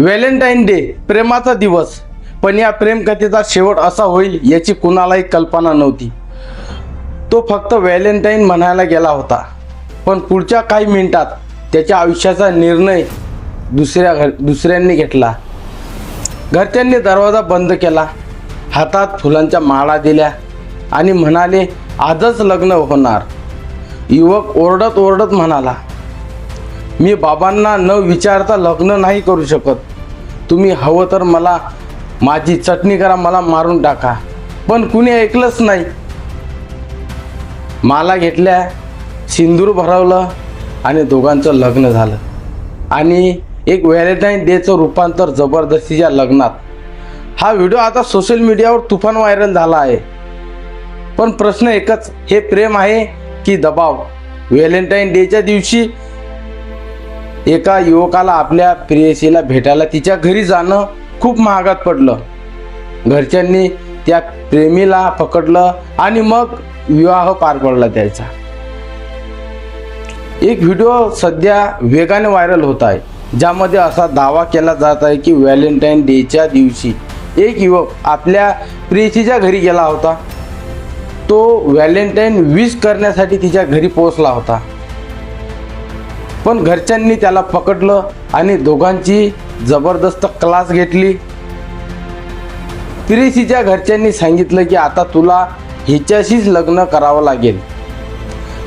Valentine day प्रेमाचा दिवस. पण या प्रेमकथेचा शेवट असा होईल याची कुणालाही कल्पना नव्हती. तो फक्त व्हॅलेंटाईन म्हणायला गेला होता. पण पुढच्या काही मिनिटात त्याच्या आयुष्याचा निर्णय दुसऱ्या घर दुसऱ्यांनी घेतला. घरच्यांनी दरवाजा बंद केला. हातात फुलांच्या माळा दिल्या आणि म्हणाले आजच लग्न होणार. युवक ओरडत ओरडत म्हणाला मी बाबांना न विचारता लग्न नाही करू शकत. तुम्ही हवं तर मला माझी चटणी करा मला मारून टाका. पण कुणी ऐकलंच नाही. माला घेतल्या सिंदूर भरवलं आणि दोघांचं लग्न झालं. आणि एक व्हॅलेंटाईन डेचं रूपांतर जबरदस्तीच्या लग्नात. हा व्हिडिओ आता सोशल मीडियावर तुफान व्हायरल झाला आहे. पण प्रश्न एकच हे प्रेम आहे की दबाव? व्हॅलेंटाईन डेच्या दिवशी एका युवकाला आपल्या प्रेयसीला भेटायला तिच्या घरी जाणं खूप महागात पडलं. घरच्यांनी त्या प्रेमीला पकडलं आणि मग विवाह पार पडला त्याचा. एक व्हिडिओ सध्या वेगाने व्हायरल होत आहे ज्यामध्ये असा दावा केला जात आहे की व्हॅलेंटाईन डेच्या दिवशी एक युवक आपल्या प्रेयसीच्या घरी गेला होता. तो व्हॅलेंटाईन विश करण्यासाठी तिच्या घरी पोहोचला होता. पण घरच्यांनी त्याला पकडलं आणि दोघांची जबरदस्त क्लास घेतली. प्रेयसीच्या घरच्यांनी सांगितलं की आता तुला हिच्याशीच लग्न करावं लागेल.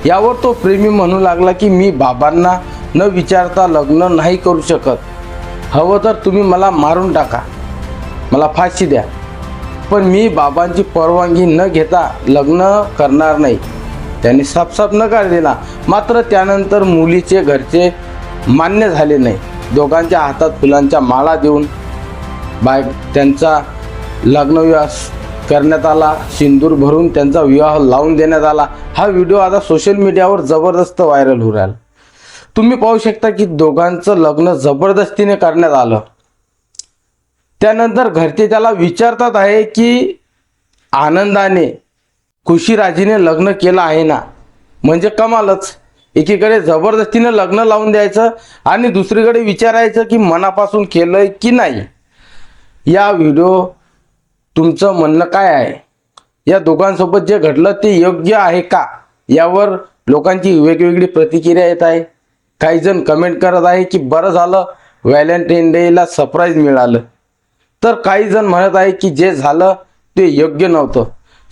यावर तो प्रेमी म्हणू लागला की मी बाबांना न विचारता लग्न नाही करू शकत. हवं तर तुम्ही मला मारून टाका. मला फाशी द्या. पण मी बाबांची परवानगी न घेता लग्न करणार नाही. त्यांनी साफसाफ नकार दिला मात्र त्यानंतर मुलीचे घरचे मान्य झाले नाही. दोघांच्या हातात फुलांच्या माळा देऊन बाय त्यांचा लग्नविवाह करण्यात आला. सिंदूर भरून त्यांचा विवाह लावून देण्यात आला. हा व्हिडिओ आता सोशल मीडियावर जबरदस्त व्हायरल होऊ राहिला. तुम्ही पाहू शकता की दोघांचं लग्न जबरदस्तीने करण्यात आलं. त्यानंतर घरचे त्याला विचारतात आहे की आनंदाने खुशीराजीने लग्न केलं आहे ना? म्हणजे कमालच. एकीकडे जबरदस्तीनं लग्न लावून द्यायचं आणि दुसरीकडे विचारायचं की मनापासून केलंय की नाही? या व्हिडिओ तुमचं म्हणणं काय आहे? या दोघांसोबत जे घडलं ते योग्य आहे का? यावर लोकांची वेगवेगळी प्रतिक्रिया येत आहे. काही जण कमेंट करत आहे की बरं झालं व्हॅलेंटाईन डेला सरप्राईज मिळालं. तर काही जण म्हणत आहे की जे झालं ते योग्य नव्हतं.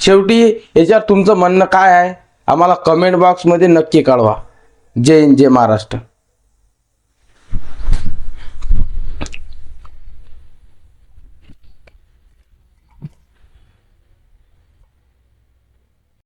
शेवटी याच्यावर तुमचं म्हणणं काय आहे? आम्हाला कमेंट बॉक्समध्ये नक्की कळवा. जय हिंद जय महाराष्ट्र.